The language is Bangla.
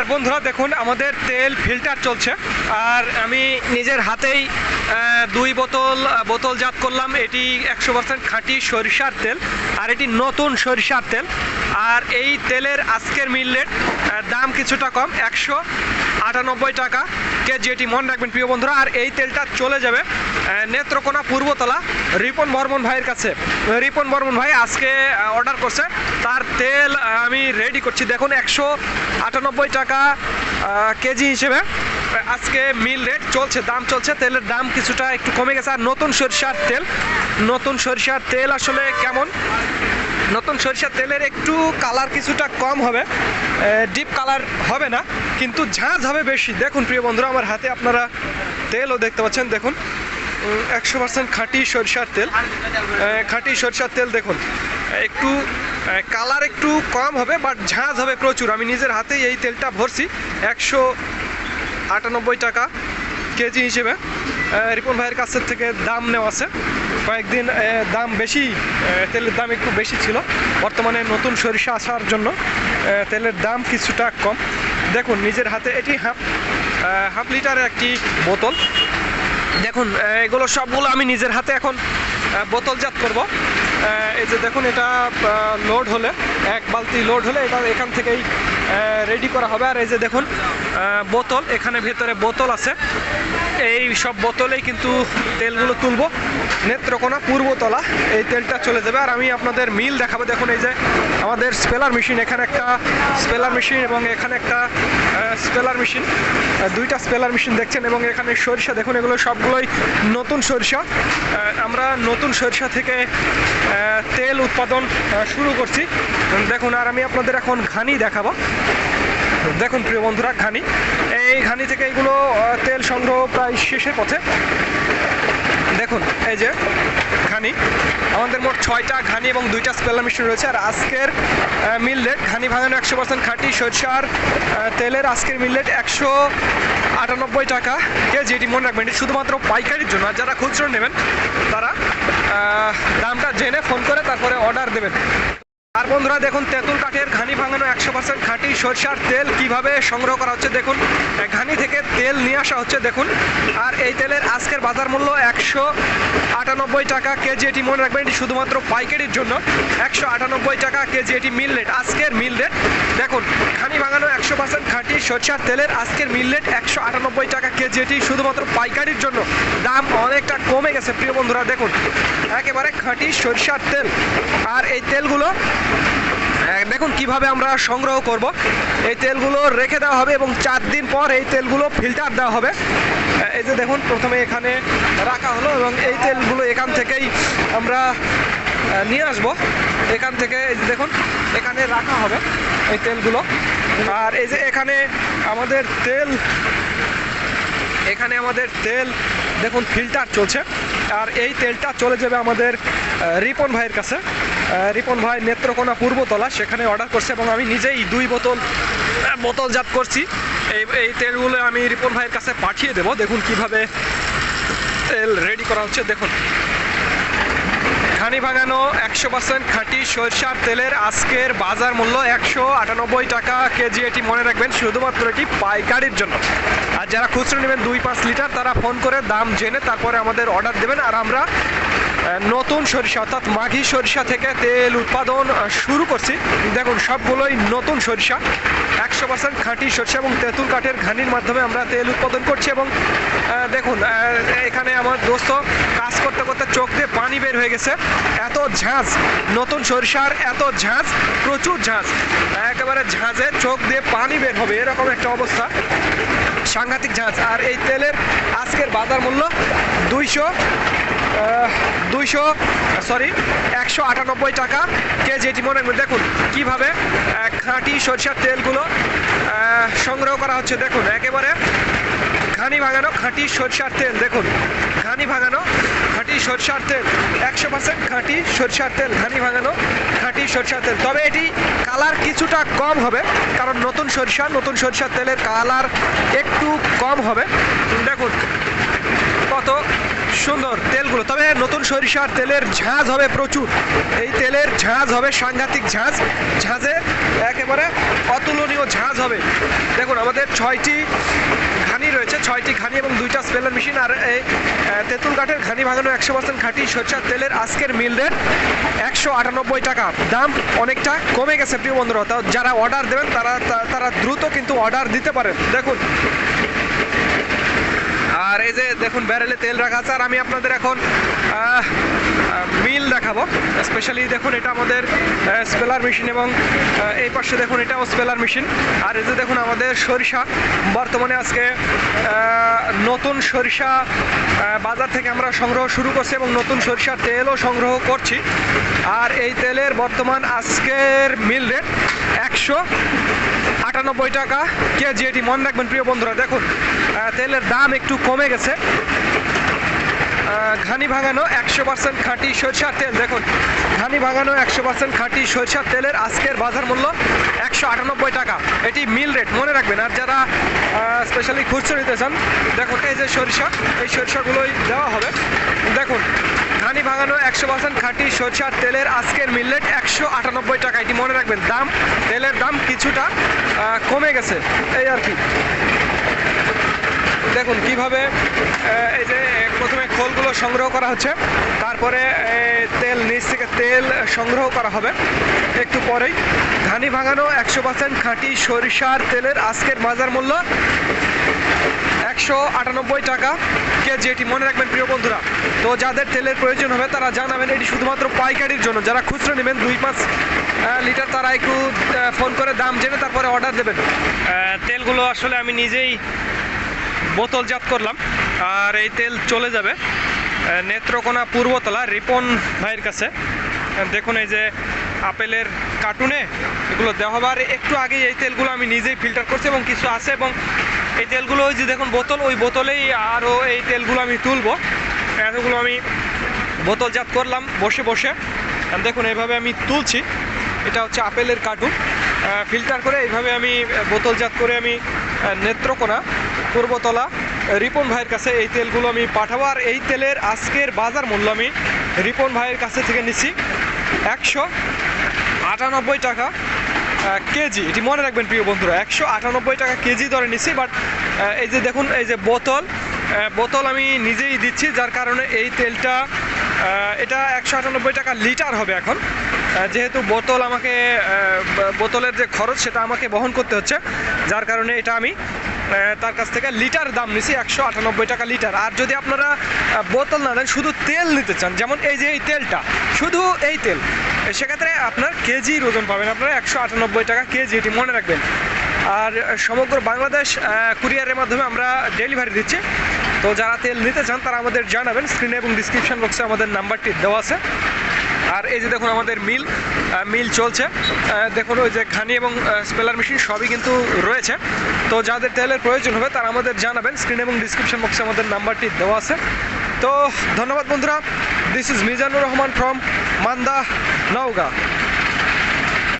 আর বন্ধুরা দেখুন আমাদের তেল ফিল্টার চলছে। আর আমি নিজের হাতেই দুই বোতল আহ, বোতলজাত করলাম। এটি একশো পার্সেন্ট খাঁটি সরিষার তেল আর এটি নতুন সরিষার তেল। আর এই তেলের আজকের মিল রেট দাম কিছুটা কম একশো আটানব্বই টাকা কেজি। এটি মনে রাখবেন প্রিয় বন্ধুরা আর এই তেলটা চলে যাবে নেত্রকোনা পূর্বতলা রিপন বর্মন ভাইয়ের কাছে। রিপন বর্মন ভাই আজকে অর্ডার করছে। তার তেল আমি রেডি করছি। দেখুন একশো আটানব্বই টাকা কেজি হিসেবে। আজকে মিল রেট চলছে, দাম চলছে, তেলের দাম কিছুটা একটু কমে গেছে। আর নতুন সরিষার তেল, নতুন সরিষার তেল আসলে কেমন? নতুন সরিষার তেলের একটু কালার কিছুটা কম হবে ডিপ কালার হবে না, কিন্তু ঝাঁঝ হবে বেশি। দেখুন প্রিয় বন্ধুরা, আমার হাতে আপনারা তেলও দেখতে পাচ্ছেন, দেখুন। একশো পার্সেন্ট খাঁটি সরিষার তেল খাঁটি সরিষার তেল দেখুন। একটু কালার একটু কম হবে বাট ঝাঁঝ হবে প্রচুর। আমি নিজের হাতেই এই তেলটা ভরছি, একশো আটানব্বই টাকা কেজি হিসেবে। রিপন ভাইয়ের কাছের থেকে দাম নেওয়া আছে। কয়েকদিন দাম বেশি তেলের দাম একটু বেশি ছিল। বর্তমানে নতুন সরিষা আসার জন্য তেলের দাম কিছুটা কম। দেখুন, নিজের হাতে এটি হাফ হাফ লিটারের একটি বোতল। দেখুন এগুলো সবগুলো আমি নিজের হাতে এখন বোতলজাত করব। এই যে দেখুন, এটা লোড হলে, এক বালতি লোড হলে এটা এখান থেকেই রেডি করা হবে। আর এই যে দেখুন বোতল, এখানে ভেতরে বোতল আছে। এই সব বোতলেই কিন্তু তেলগুলো তুলবো। নেত্রকোনা পূর্বতলা, এই তেলটা চলে যাবে। আর আমি আপনাদের মিল দেখাবো। দেখুন, এই যে আমাদের স্পেলার মেশিন, এখানে একটা স্পেলার মেশিন এবং এখানে একটা স্পেলার মেশিন। দুইটা স্পেলার মেশিন দেখছেন এবং এখানে সরিষা। দেখুন, এগুলো সবগুলোই নতুন সরিষা। আমরা নতুন সরিষা থেকে তেল উৎপাদন শুরু করছি। দেখুন, আর আমি আপনাদের এখন ঘানি দেখাবো। দেখুন প্রিয় বন্ধুরা ঘানি। এই ঘানি থেকে আহ, তেল সংগ্রহ প্রায় শেষের পথে। দেখুন এই যে ঘানি। আমাদের মোট ছয়টা ঘানি এবং দুইটা স্পেলার মেশিন রয়েছে আর আজকের মিল রেট ঘানি ভাঙানো একশো পার্সেন্ট খাঁটি সরষার তেলের আজকের মিল রেট একশো আটানব্বই টাকা। কেজি এটি মনে রাখবেন এটি শুধুমাত্র পাইকারির জন্য। আর যারা খুচরো নেবেন তারা দামটা জেনে ফোন করে তারপরে অর্ডার দেবেন। আর বন্ধুরা দেখুন, তেঁতুল কাঠের ঘানি ভাঙানো একশো পার্সেন্ট খাঁটি সরষার তেল কীভাবে সংগ্রহ করা হচ্ছে দেখুন। ঘানি থেকে তেল নিয়ে আসা হচ্ছে দেখুন। আর এই তেলের আজকের বাজার মূল্য একশো আটানব্বই টাকা কেজি, এটি মনে রাখবেন, এটি শুধুমাত্র পাইকারির জন্য। একশো আটানব্বই টাকা কেজি, এটি মিল রেট, আজকের মিল রেট। দেখুন, ঘানি ভাঙানো একশো পার্সেন্ট খাঁটি সরষার তেলের আজকের মিল রেট একশো আটানব্বই টাকা কেজি, এটি শুধুমাত্র পাইকারির জন্য। দাম অনেকটা কমে গেছে, প্রিয় বন্ধুরা, দেখুন। একেবারে খাঁটি সরষার তেল। আর এই তেলগুলো দেখুন কীভাবে আমরা সংগ্রহ করব। এই তেলগুলো রেখে দেওয়া হবে এবং চার দিন পর এই তেলগুলো ফিল্টার দেওয়া হবে। এই যে দেখুন, প্রথমে এখানে রাখা হলো এবং এই তেলগুলো এখান থেকেই আমরা নিয়ে আসব। এখান থেকে এই যে দেখুন, এখানে রাখা হবে এই তেলগুলো। আর এই যে এখানে আমাদের তেল, এখানে আমাদের তেল, দেখুন ফিল্টার চলছে। আর এই তেলটা চলে যাবে আমাদের রিপন ভাইয়ের কাছে। রিপন ভাই, নেত্রকোনা পূর্বতলা সেখানে অর্ডার করছে এবং আমি নিজেই দুই বোতল বোতলজাত করছি। এই এই তেলগুলো আমি রিপন ভাইয়ের কাছে পাঠিয়ে দেবো। দেখুন কীভাবে তেল রেডি করা হচ্ছে। দেখুন। খানি ভাঙানো একশো পার্সেন্ট খাঁটি সরষার তেলের আজকের বাজার মূল্য একশো আটানব্বই টাকা কেজি। এটি মনে রাখবেন, শুধুমাত্র এটি পাইকারির জন্য। আর যারা খুচরো নেবেন দুই পাঁচ লিটার, তারা ফোন করে দাম জেনে তারপরে আমাদের অর্ডার দেবেন। আর আমরা নতুন সরিষা, অর্থাৎ মাঘি সরিষা থেকে তেল উৎপাদন শুরু করছি। দেখুন, সবগুলোই নতুন সরিষা। একশো পার্সেন্ট খাঁটি সরিষা এবং তেঁতুল কাঠের ঘানির মাধ্যমে আমরা তেল উৎপাদন করছি এবং দেখুন এখানে আমার দোস্ত কাজ করতে করতে চোখ দিয়ে পানি বের হয়ে গেছে। এত ঝাঁজ, নতুন সরিষার এত ঝাঁজ, প্রচুর ঝাঁজ। একেবারে ঝাঁজে চোখ দিয়ে পানি বের হবে, এরকম একটা অবস্থা। সাংঘাতিক ঝাঁজ। আর এই তেলের আজকের বাজার মূল্য দুইশো দুইশো সরি একশো আটানব্বই টাকা কেজি এটি মনে দেখুন, কীভাবে খাঁটি সরিষার তেলগুলো সংগ্রহ করা হচ্ছে। দেখুন, একেবারে ঘানি ভাঙানো খাঁটি সরষার তেল। দেখুন, ঘানি ভাঙানো খাঁটি সরষার তেল। একশো পার্সেন্ট খাঁটি সরষার তেল, ঘানি ভাঙানো খাঁটি সরষার তেল। তবে এটি কালার কিছুটা কম হবে, কারণ নতুন সরিষা, নতুন সরিষার তেলের কালার একটু কম হবে। দেখুন, কত সুন্দর তেলগুলো। তবে নতুন সরিষার তেলের ঝাঁজ হবে প্রচুর। এই তেলের ঝাঁজ হবে সাংঘাতিক ঝাঁজ। ঝাঁজে একেবারে অতুলনীয় ঝাঁজ হবে। দেখুন, আমাদের ছয়টি ঘানি রয়েছে, ছয়টি ঘানি এবং দুইটা স্পেলার মেশিন। আর এই তেঁতুল কাঠের ঘানি ভাঙানো একশো পার্সেন্ট খাঁটি সরিষার তেলের আজকের মিল রেট একশো আটানব্বই টাকা। দাম অনেকটা কমে গেছে, প্রিয় বন্ধুরা। যারা অর্ডার দেবেন, তারা তারা দ্রুত কিন্তু অর্ডার দিতে পারেন। দেখুন আর এই যে দেখুন, ব্যারেলে তেল রাখা আছে, আর আমি আপনাদের এখন মিল দেখাবো। স্পেশালি দেখুন, এটা আমাদের স্পেলার মেশিন এবং এই পাশে দেখুন, এটাও স্পেলার মেশিন আর এই যে দেখুন, আমাদের সরিষা। বর্তমানে আজকে নতুন সরিষা বাজার থেকে আমরা সংগ্রহ শুরু করছি এবং নতুন সরিষার তেলও সংগ্রহ করছি। আর এই তেলের বর্তমান আজকের মিল রেট একশো আটানব্বই টাকা কেজি এটি মনে রাখবেন, প্রিয় বন্ধুরা, দেখুন। তেলের দাম একটু কমে গেছে। ঘানি ভাঙানো একশো পার্সেন্ট খাঁটি সরষার তেল। দেখুন, ঘানি ভাঙানো একশো পার্সেন্ট খাঁটি সরষার তেলের আজকের বাজার মূল্য একশো আটানব্বই টাকা। এটি মিল রেট, মনে রাখবেন। আর যারা স্পেশালি খুচরো নিতে চান, দেখুন, এই যে সরিষা, এই সরিষাগুলোই দেওয়া হবে। দেখুন, ঘানি ভাঙানো একশো পার্সেন্ট খাঁটি সরষার তেলের আজকের মিল রেট একশো আটানব্বই টাকা। এটি মনে রাখবেন, দাম, তেলের দাম কিছুটা কমে গেছে। এই আর কি। দেখুন, কীভাবে এই যে, প্রথমে খোলগুলো সংগ্রহ করা হচ্ছে, তারপরে তেল, নিচ থেকে তেল সংগ্রহ করা হবে। একটু পরেই, ঘানি ভাঙানো একশো পার্সেন্ট খাঁটি সরিষার তেলের আজকের বাজার মূল্য একশো আটানব্বই টাকা কেজি এটি মনে রাখবেন, প্রিয় বন্ধুরা, তো যাদের তেলের প্রয়োজন হবে, তারা জানাবেন, এটি শুধুমাত্র পাইকারির জন্য। যারা খুচরো নেবেন, দুই পাঁচ লিটার, তারা একটু ফোন করে দাম জেনে তারপরে অর্ডার দেবেন। তেলগুলো আসলে আমি নিজেই বোতলজাত করলাম। আর এই তেল চলে যাবে। নেত্রকোনা পূর্বতলা, রিপন ভাইয়ের কাছে। দেখুন এই যে আপেলের কার্টুনে এগুলো দেওয়া হবে। একটু আগে এই তেলগুলো আমি নিজেই ফিল্টার করছি এবং কিছু আছে এবং এই তেলগুলো ওই যে দেখুন বোতল, ওই বোতলেই আরও এই তেলগুলো আমি তুলবো। এতগুলো আমি বোতলজাত করলাম বসে বসে। দেখুন এইভাবে আমি তুলছি। এটা হচ্ছে আপেলের কার্টুন। ফিল্টার করে এইভাবে আমি বোতলজাত করে আমি নেত্রকোনা পূর্বতলা। রিপন ভাইয়ের কাছে এই তেলগুলো আমি পাঠাবো। আর এই তেলের আজকের বাজার মূল্য আমি রিপন ভাইয়ের কাছে থেকে নিচ্ছি একশো আটানব্বই টাকা কেজি। এটি মনে রাখবেন প্রিয় বন্ধুরা, একশো আটানব্বই টাকা কেজি ধরে নিচ্ছি। বাট এই যে দেখুন, এই যে বোতল বোতল আমি নিজেই দিচ্ছি, যার কারণে এই তেলটা এটা একশো আটানব্বই টাকা লিটার হবে এখন। যেহেতু বোতল আমাকে বোতলের যে খরচ, সেটা আমাকে বহন করতে হচ্ছে, যার কারণে এটা আমি তার কাছ থেকে লিটার দাম নিছি একশো আটানব্বই টাকা লিটার। আর যদি আপনারা বোতল না নেন, শুধু তেল নিতে চান, যেমন এই যে এই তেলটা, শুধু এই তেল সেক্ষেত্রে আপনার কেজির ওজন পাবেন আপনারা একশো আটানব্বই টাকা কেজি, এটি মনে রাখবেন। আর সমগ্র বাংলাদেশ কুরিয়ারের মাধ্যমে আমরা ডেলিভারি দিচ্ছি। তো যারা তেল নিতে চান, তারা আমাদের জানাবেন, স্ক্রিনে এবং ডিসক্রিপশন বক্সে আমাদের নাম্বারটি দেওয়া আছে। আর এই যে দেখুন আমাদের মিল মিল চলছে। দেখুন ওই যে খানি এবং স্পেলার মেশিন সবই কিন্তু রয়েছে। তো যাদের তেলের প্রয়োজন হবে তারা আমাদের জানাবেন। স্ক্রিন এবং ডিসক্রিপশন বক্সে আমাদের নাম্বারটি দেওয়া আছে। তো ধন্যবাদ বন্ধুরা। This is Mizanur Rahman from Manda, Naogaon.